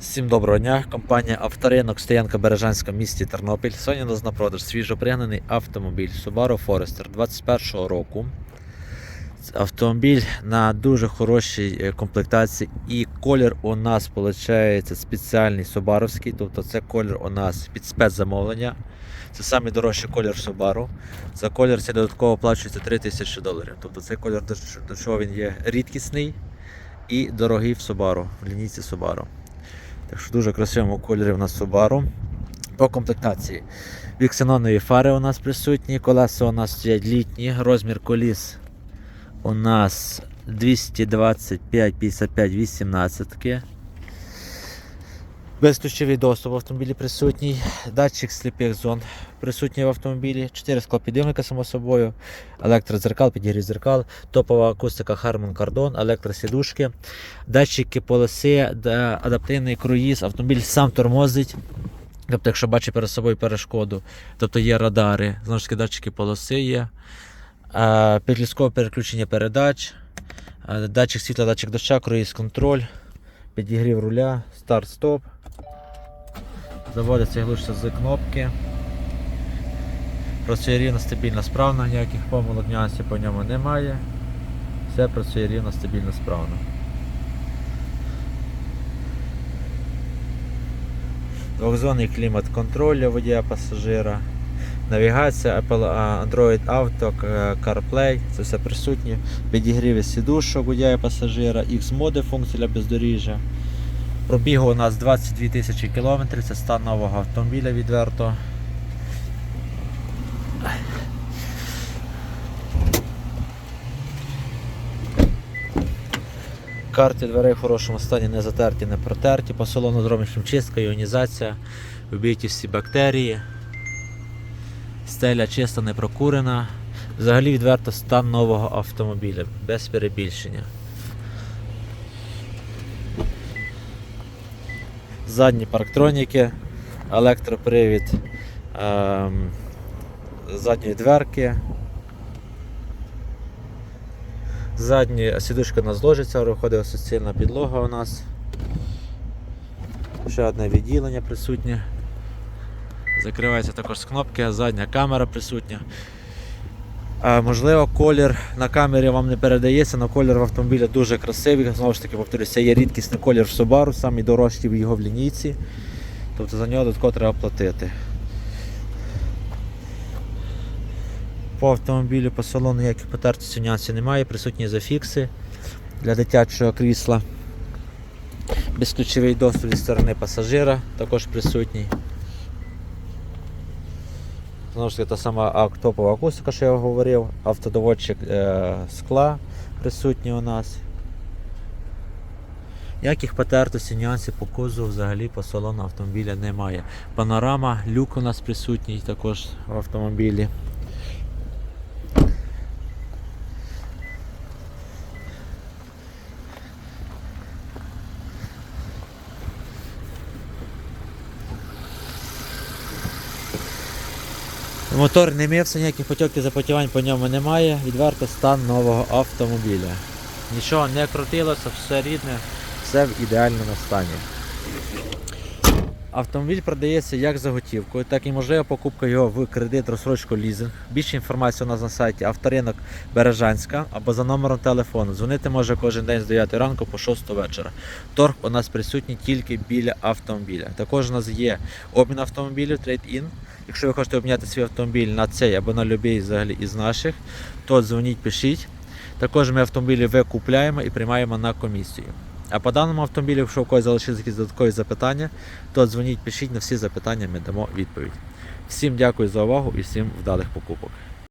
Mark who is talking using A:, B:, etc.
A: Всім доброго дня. Компанія Авторинок Стоянка Бережанська в місті Тернопіль. Сьогодні у нас на продаж свіжопригнаний автомобіль Subaru Forester 21 року. Автомобіль на дуже хорошій е, комплектації і колір у нас виходить спеціальний Субаровський, тобто це колір у нас під спецзамовлення. Це самий дорожчий колір Subaru. За колір це додатково оплачується 3000 доларів. Тобто цей колір до чого він є рідкісний і дорогий в Subaru, в лінійці Subaru. Так що дуже красивому кольорі у нас Subaru. По комплектації. Віксенонові фари у нас присутні, колеса у нас стоять літні, розмір коліс у нас 225 55 18 Безключовий доступ в автомобілі присутній, датчик сліпих зон присутній в автомобілі, 4 склопідйомника, само собою, електрозеркал, підігрів зеркал, топова акустика Harman Kardon, електросідушки, датчики полоси, адаптивний круїз, автомобіль сам тормозить. Тобто, якщо бачить перед собою перешкоду, тобто є радари, знову ж таки датчики полоси є, підліскове переключення передач, датчик світла, датчик доща, круїз контроль, підігрів руля, старт-стоп. Заводиться і глушиться з кнопки. Працює рівно, стабільно, справно, ніяких помилок, нюансів по ньому немає. Все працює рівно, стабільно, справно. Двохзонний клімат контроль водія пасажира. Навігація, Apple Android Auto, CarPlay, це все присутнє. Підігріви сідушок водія пасажира, X-моди функція для бездоріжжя. Пробігу у нас 22 тисячі кілометрів, це стан нового автомобіля відверто. Карти дверей в хорошому стані, не затерті, не протерті. По салону зроблена чистка, іонізація, вбиті всі бактерії. Стеля чиста, не прокурена. Взагалі відверто стан нового автомобіля, без перебільшення. Задні парктроніки, електропривід ем, задньої дверки. Задні сідушка нас ложиться, виходить суцільна підлога у нас. Ще одне відділення присутнє. Закривається також з кнопки, задня камера присутня. А, можливо, колір на камері вам не передається, але колір в автомобілі дуже красивий. Знову ж таки, повторюся, є рідкісний колір в Subaru, самий дорожчий в його в лінійці. Тобто за нього додатково треба платити. По автомобілю по салону ніяких потертостей нюансів немає, присутні зафікси для дитячого крісла. Безключовий доступ зі сторони пасажира також присутній. Знову ж таки, та сама топова акустика, що я говорив, автодоводчик е, скла присутній у нас. Ніяких потертостей, нюансів по кузову взагалі по салону автомобіля немає. Панорама, люк у нас присутній також в автомобілі. Мотор не мився, ніяких потьоків запотівань по ньому немає. Відверто стан нового автомобіля. Нічого не крутилося, все рідне, все в ідеальному стані. Автомобіль продається як за готівкою, так і можлива покупка його в кредит, розсрочку, лізинг. Більше інформації у нас на сайті авторинок Бережанська або за номером телефону. Дзвонити може кожен день з 9 ранку по 6 вечора. Торг у нас присутній тільки біля автомобіля. Також у нас є обмін автомобілів, трейд-ін. Якщо ви хочете обміняти свій автомобіль на цей або на будь-який взагалі із наших, то дзвоніть, пишіть. Також ми автомобілі викупляємо і приймаємо на комісію. А по даному автомобілю, якщо у когось залишилися якісь додаткові запитання, то дзвоніть, пишіть на всі запитання, ми дамо відповідь. Всім дякую за увагу і всім вдалих покупок.